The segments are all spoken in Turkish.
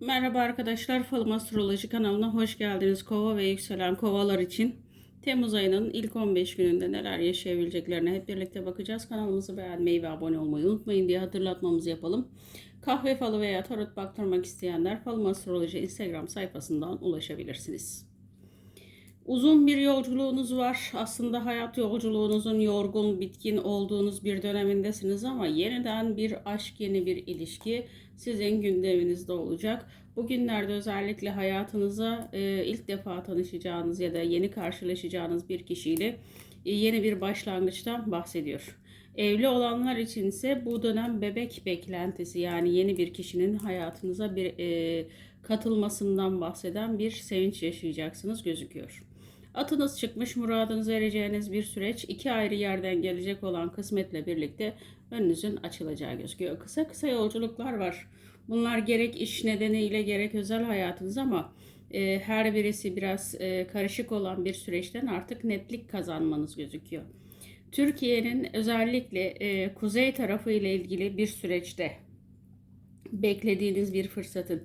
Merhaba arkadaşlar, Falım Astroloji kanalına hoş geldiniz. Kova ve yükselen kovalar için Temmuz ayının ilk 15 gününde neler yaşayabileceklerine hep birlikte bakacağız. Kanalımızı beğenmeyi ve abone olmayı unutmayın diye hatırlatmamızı yapalım. Kahve falı veya tarot baktırmak isteyenler Falım Astroloji Instagram sayfasından ulaşabilirsiniz. Uzun bir yolculuğunuz var. Aslında hayat yolculuğunuzun yorgun, bitkin olduğunuz bir dönemindesiniz ama yeniden bir aşk, yeni bir ilişki sizin gündeminizde olacak. Bugünlerde özellikle hayatınıza e, ilk defa tanışacağınız ya da yeni karşılaşacağınız bir kişiyle e, yeni bir başlangıçtan bahsediyor. Evli olanlar için ise bu dönem bebek beklentisi yani yeni bir kişinin hayatınıza bir e, katılmasından bahseden bir sevinç yaşayacaksınız gözüküyor. Atınız çıkmış muradınıza ereceğiniz bir süreç iki ayrı yerden gelecek olan kısmetle birlikte önünüzün açılacağı gözüküyor. Kısa kısa yolculuklar var. Bunlar gerek iş nedeniyle gerek özel hayatınız ama e, her birisi biraz e, karışık olan bir süreçten artık netlik kazanmanız gözüküyor. Türkiye'nin özellikle e, kuzey tarafı ile ilgili bir süreçte beklediğiniz bir fırsatın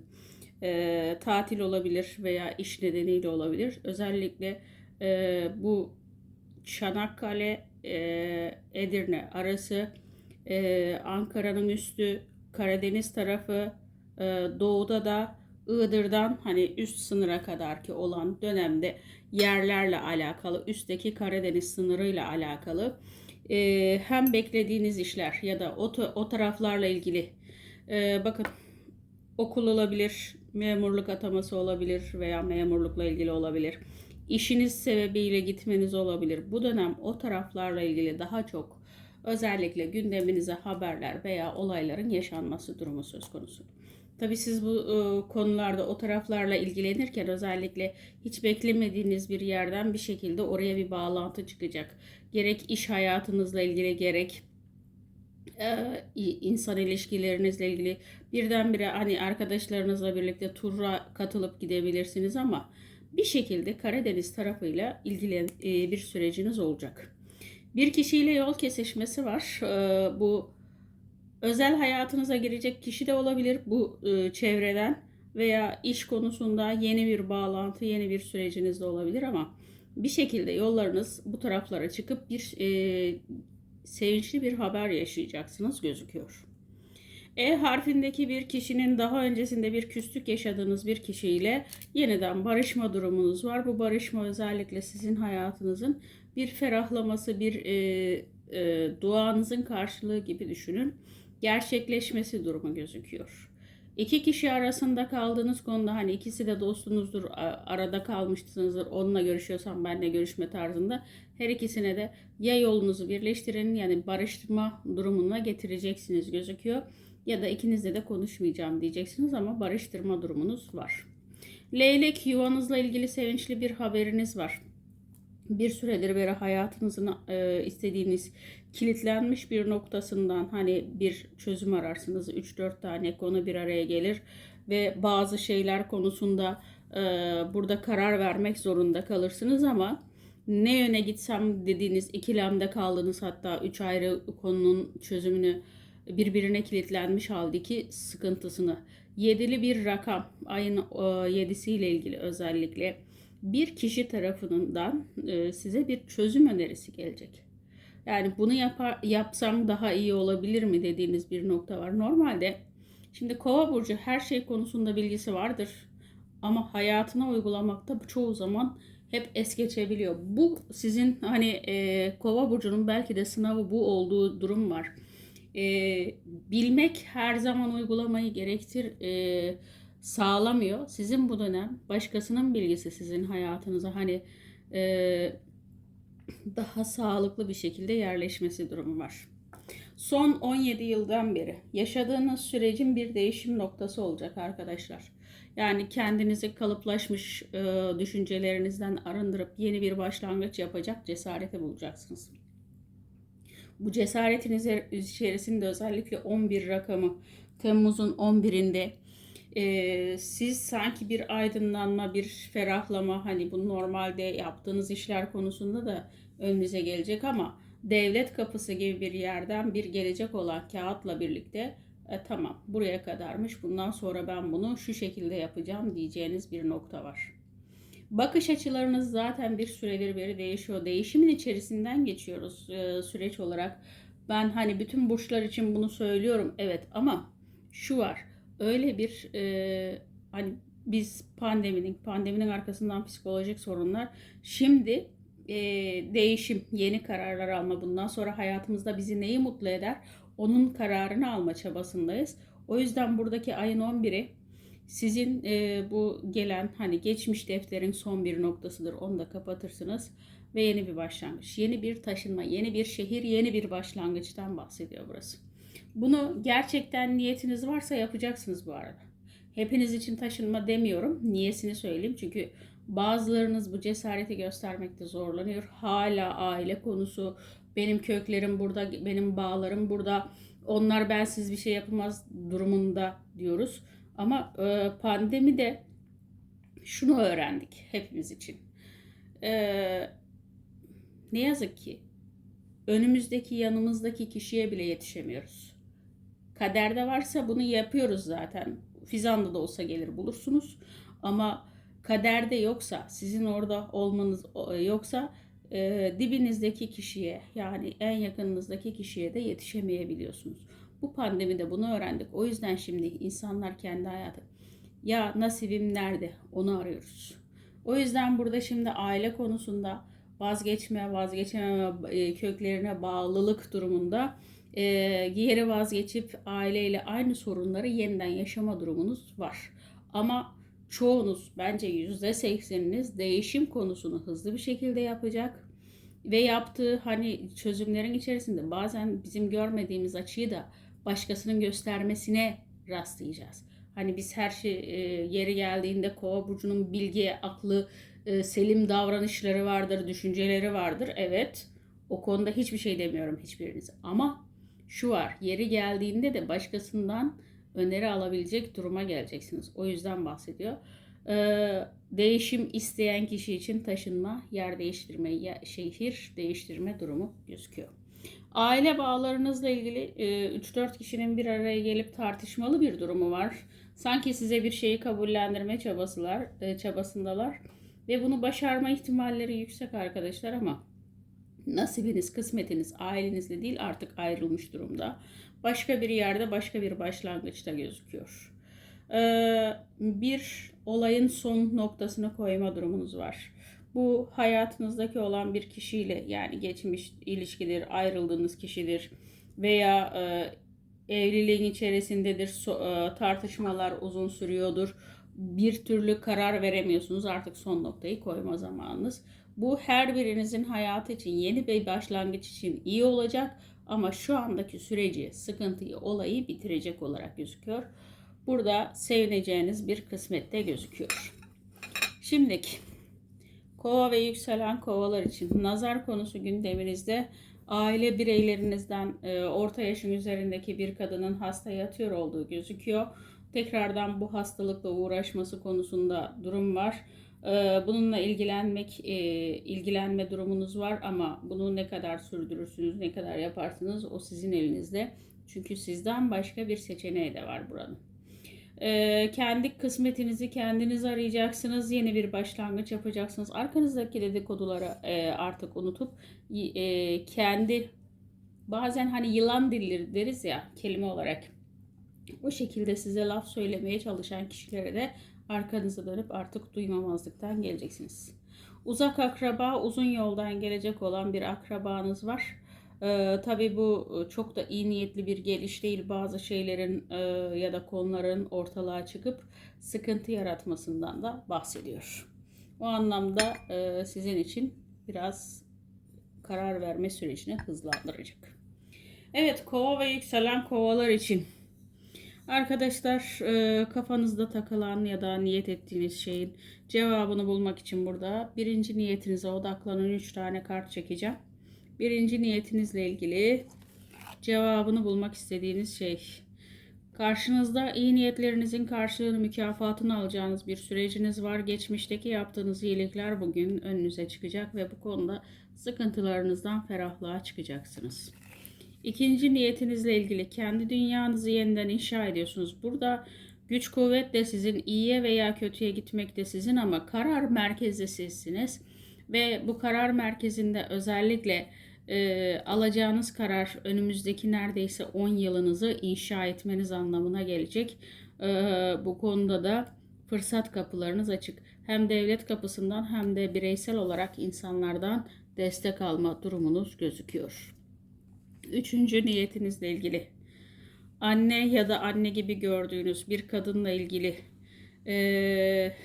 e, tatil olabilir veya iş nedeniyle olabilir. Özellikle e, bu Çanakkale e, Edirne arası e, Ankara'nın üstü Karadeniz tarafı e, doğuda da Iğdır'dan hani üst sınıra kadar ki olan dönemde yerlerle alakalı üstteki Karadeniz sınırıyla alakalı e, hem beklediğiniz işler ya da o, o taraflarla ilgili e, bakın okul olabilir, memurluk ataması olabilir veya memurlukla ilgili olabilir. İşiniz sebebiyle gitmeniz olabilir. Bu dönem o taraflarla ilgili daha çok özellikle gündeminize haberler veya olayların yaşanması durumu söz konusu. Tabii siz bu e, konularda o taraflarla ilgilenirken özellikle hiç beklemediğiniz bir yerden bir şekilde oraya bir bağlantı çıkacak. Gerek iş hayatınızla ilgili gerek e, insan ilişkilerinizle ilgili birdenbire hani arkadaşlarınızla birlikte tura katılıp gidebilirsiniz ama bir şekilde Karadeniz tarafıyla ilgili e, bir süreciniz olacak. Bir kişiyle yol kesişmesi var. E, bu özel hayatınıza girecek kişi de olabilir bu çevreden veya iş konusunda yeni bir bağlantı, yeni bir süreciniz de olabilir ama bir şekilde yollarınız bu taraflara çıkıp bir sevinçli bir haber yaşayacaksınız gözüküyor. E harfindeki bir kişinin daha öncesinde bir küslük yaşadığınız bir kişiyle yeniden barışma durumunuz var. Bu barışma özellikle sizin hayatınızın bir ferahlaması, bir e, e, duanızın karşılığı gibi düşünün. Gerçekleşmesi durumu gözüküyor. İki kişi arasında kaldığınız konuda hani ikisi de dostunuzdur, arada kalmışsınızdır, onunla görüşüyorsam benle görüşme tarzında her ikisine de ya yolunuzu birleştirin yani barıştırma durumuna getireceksiniz gözüküyor. Ya da ikinizle de konuşmayacağım diyeceksiniz ama barıştırma durumunuz var. Leylek yuvanızla ilgili sevinçli bir haberiniz var bir süredir beri hayatınızın e, istediğiniz kilitlenmiş bir noktasından hani bir çözüm ararsınız. 3-4 tane konu bir araya gelir ve bazı şeyler konusunda e, burada karar vermek zorunda kalırsınız ama ne yöne gitsem dediğiniz ikilemde kaldınız hatta üç ayrı konunun çözümünü birbirine kilitlenmiş haldeki sıkıntısını yedili bir rakam ayın e, yedisiyle ilgili özellikle bir kişi tarafından e, size bir çözüm önerisi gelecek. Yani bunu yapar, yapsam daha iyi olabilir mi dediğiniz bir nokta var. Normalde şimdi kova burcu her şey konusunda bilgisi vardır. Ama hayatına uygulamakta çoğu zaman hep es geçebiliyor. Bu sizin hani e, kova burcunun belki de sınavı bu olduğu durum var. E, bilmek her zaman uygulamayı gerektir. E, sağlamıyor. Sizin bu dönem başkasının bilgisi sizin hayatınıza hani e, daha sağlıklı bir şekilde yerleşmesi durumu var. Son 17 yıldan beri yaşadığınız sürecin bir değişim noktası olacak arkadaşlar. Yani kendinizi kalıplaşmış e, düşüncelerinizden arındırıp yeni bir başlangıç yapacak cesareti bulacaksınız. Bu cesaretiniz içerisinde özellikle 11 rakamı Temmuz'un 11'inde e, siz sanki bir aydınlanma, bir ferahlama hani bu normalde yaptığınız işler konusunda da önünüze gelecek ama devlet kapısı gibi bir yerden bir gelecek olan kağıtla birlikte E, tamam buraya kadarmış bundan sonra ben bunu şu şekilde yapacağım diyeceğiniz bir nokta var. Bakış açılarınız zaten bir süredir beri değişiyor. Değişimin içerisinden geçiyoruz e, süreç olarak. Ben hani bütün burçlar için bunu söylüyorum evet ama şu var öyle bir e, hani biz pandeminin pandeminin arkasından psikolojik sorunlar şimdi e, değişim yeni kararlar alma bundan sonra hayatımızda bizi neyi mutlu eder onun kararını alma çabasındayız. O yüzden buradaki ayın 11'i sizin e, bu gelen hani geçmiş defterin son bir noktasıdır. Onu da kapatırsınız ve yeni bir başlangıç, yeni bir taşınma, yeni bir şehir, yeni bir başlangıçtan bahsediyor burası. Bunu gerçekten niyetiniz varsa yapacaksınız bu arada. Hepiniz için taşınma demiyorum. Niyesini söyleyeyim. Çünkü bazılarınız bu cesareti göstermekte zorlanıyor. Hala aile konusu, benim köklerim burada, benim bağlarım burada. Onlar bensiz bir şey yapamaz durumunda diyoruz. Ama e, pandemi de şunu öğrendik hepimiz için. E, ne yazık ki önümüzdeki yanımızdaki kişiye bile yetişemiyoruz. Kaderde varsa bunu yapıyoruz zaten. Fizanda da olsa gelir bulursunuz. Ama kaderde yoksa, sizin orada olmanız yoksa e, dibinizdeki kişiye yani en yakınınızdaki kişiye de yetişemeyebiliyorsunuz. Bu pandemide bunu öğrendik. O yüzden şimdi insanlar kendi hayatı ya nasibim nerede onu arıyoruz. O yüzden burada şimdi aile konusunda vazgeçme, vazgeçememe e, köklerine bağlılık durumunda e, yeri vazgeçip aileyle aynı sorunları yeniden yaşama durumunuz var. Ama çoğunuz bence yüzde sekseniniz değişim konusunu hızlı bir şekilde yapacak ve yaptığı hani çözümlerin içerisinde bazen bizim görmediğimiz açıyı da başkasının göstermesine rastlayacağız. Hani biz her şey e, yeri geldiğinde kova burcunun bilgi, aklı, e, selim davranışları vardır, düşünceleri vardır. Evet. O konuda hiçbir şey demiyorum hiçbirinize. Ama şu var. Yeri geldiğinde de başkasından öneri alabilecek duruma geleceksiniz. O yüzden bahsediyor. Ee, değişim isteyen kişi için taşınma, yer değiştirme, şehir değiştirme durumu gözüküyor. Aile bağlarınızla ilgili 3-4 e, kişinin bir araya gelip tartışmalı bir durumu var. Sanki size bir şeyi kabullendirme çabasılar, e, çabasındalar ve bunu başarma ihtimalleri yüksek arkadaşlar ama nasibiniz, kısmetiniz ailenizle değil artık ayrılmış durumda. Başka bir yerde, başka bir başlangıçta gözüküyor. Ee, bir olayın son noktasını koyma durumunuz var. Bu hayatınızdaki olan bir kişiyle yani geçmiş ilişkidir, ayrıldığınız kişidir veya e, evliliğin içerisindedir, so, e, tartışmalar uzun sürüyordur. Bir türlü karar veremiyorsunuz artık son noktayı koyma zamanınız. Bu her birinizin hayatı için yeni bir başlangıç için iyi olacak ama şu andaki süreci, sıkıntıyı, olayı bitirecek olarak gözüküyor. Burada sevineceğiniz bir kısmette gözüküyor. Şimdiki kova ve yükselen kovalar için nazar konusu gündeminizde aile bireylerinizden e, orta yaşın üzerindeki bir kadının hasta yatıyor olduğu gözüküyor. Tekrardan bu hastalıkla uğraşması konusunda durum var. E, bununla ilgilenmek, e, ilgilenme durumunuz var ama bunu ne kadar sürdürürsünüz, ne kadar yaparsınız o sizin elinizde. Çünkü sizden başka bir seçeneği de var buranın. Ee, kendi kısmetinizi kendiniz arayacaksınız. Yeni bir başlangıç yapacaksınız. Arkanızdaki dedikoduları e, artık unutup e, kendi bazen hani yılan dilleri deriz ya kelime olarak. O şekilde size laf söylemeye çalışan kişilere de arkanıza dönüp artık duymamazlıktan geleceksiniz. Uzak akraba, uzun yoldan gelecek olan bir akrabanız var ee, tabii bu e, çok da iyi niyetli bir geliş değil. Bazı şeylerin e, ya da konuların ortalığa çıkıp sıkıntı yaratmasından da bahsediyor. O anlamda e, sizin için biraz karar verme sürecini hızlandıracak. Evet kova ve yükselen kovalar için Arkadaşlar e, kafanızda takılan ya da niyet ettiğiniz şeyin cevabını bulmak için burada birinci niyetinize odaklanın 3 tane kart çekeceğim. Birinci niyetinizle ilgili cevabını bulmak istediğiniz şey. Karşınızda iyi niyetlerinizin karşılığını, mükafatını alacağınız bir süreciniz var. Geçmişteki yaptığınız iyilikler bugün önünüze çıkacak ve bu konuda sıkıntılarınızdan ferahlığa çıkacaksınız. İkinci niyetinizle ilgili kendi dünyanızı yeniden inşa ediyorsunuz. Burada güç kuvvet de sizin iyiye veya kötüye gitmek de sizin ama karar merkezi sizsiniz. Ve bu karar merkezinde özellikle e, alacağınız karar önümüzdeki neredeyse 10 yılınızı inşa etmeniz anlamına gelecek. E, bu konuda da fırsat kapılarınız açık. Hem devlet kapısından hem de bireysel olarak insanlardan destek alma durumunuz gözüküyor. Üçüncü niyetinizle ilgili. Anne ya da anne gibi gördüğünüz bir kadınla ilgili eee,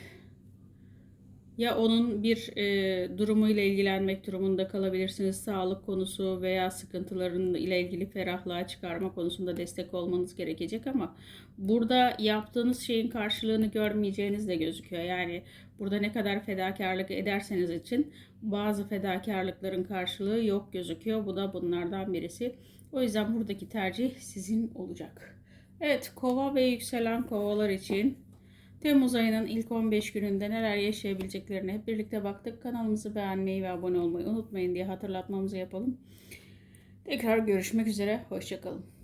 ya onun bir e, durumuyla ilgilenmek durumunda kalabilirsiniz. Sağlık konusu veya sıkıntıların ile ilgili ferahlığa çıkarma konusunda destek olmanız gerekecek ama burada yaptığınız şeyin karşılığını görmeyeceğiniz de gözüküyor. Yani burada ne kadar fedakarlık ederseniz için bazı fedakarlıkların karşılığı yok gözüküyor. Bu da bunlardan birisi. O yüzden buradaki tercih sizin olacak. Evet, kova ve yükselen kovalar için Temmuz ayının ilk 15 gününde neler yaşayabileceklerine hep birlikte baktık. Kanalımızı beğenmeyi ve abone olmayı unutmayın diye hatırlatmamızı yapalım. Tekrar görüşmek üzere. Hoşçakalın.